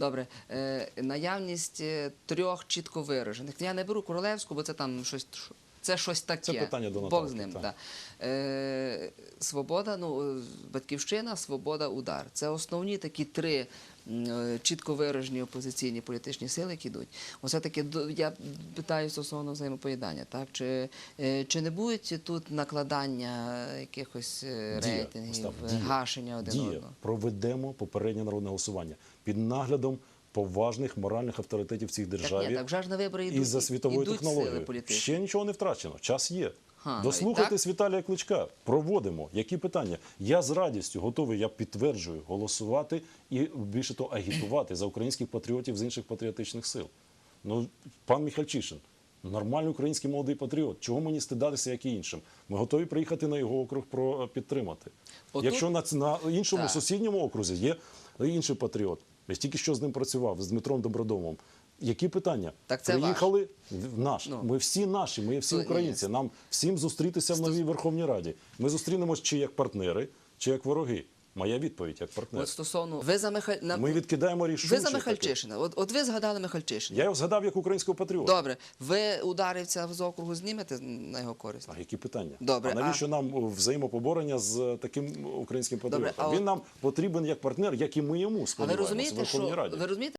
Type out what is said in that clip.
Добре, е, наявність е, трьох чітко виражених. Я не беру королевську, бо це там щось. Це щось таке. Це питання до Бог з ним. так. Да. Е, свобода, ну, е, батьківщина, свобода, удар. Це основні такі три е, чітко виражені опозиційні політичні сили, які йдуть. Оце таки я питаю стосовно взаємопоєднання. Так? Чи, е, чи не будуть тут накладання якихось Дія, рейтингів, Остап, гашення один Дія. одного? Проведемо попереднє народне голосування під наглядом поважних моральних авторитетів в цій Так, ні, так вже ж на вибори йдуть, і за світовою йдуть технологією. політичні. Ще нічого не втрачено. Час є. Ага, Дослухайтесь? Віталія Кличка. Проводимо. Які питання? Я з радістю готовий, я підтверджую, голосувати і більше того, агітувати за українських патріотів з інших патріотичних сил. Ну, пан Міхальчишин, нормальний український молодий патріот. Чого мені стидатися, як і іншим? Ми готові приїхати на його округ про підтримати. Отут- Якщо на, на іншому Так. сусідньому окрузі є інший патріот. Я тільки що з ним працював, з Дмитром Добродомом. Які питання? Так це Приїхали в наш. Ну. Ми всі наші, ми всі українці. Нам всім зустрітися в новій Верховній Раді. Ми зустрінемось чи як партнери, чи як вороги. Моя відповідь як партнер. От стосовно ви за Михаль... на- Ми відкидаємо ви за. Михальчишина. От, от ви згадали Михальчишина. Я його згадав як українського патріота. Добре, ви ударивця з округу знімете на його користь? А які питання? Добре, а навіщо нам взаємопоборення з таким українським Добре, патріотом? а Він нам потрібен як партнер, як і ми йому А сподіваємося в розумієте, Верховній що Раді. ви розумієте?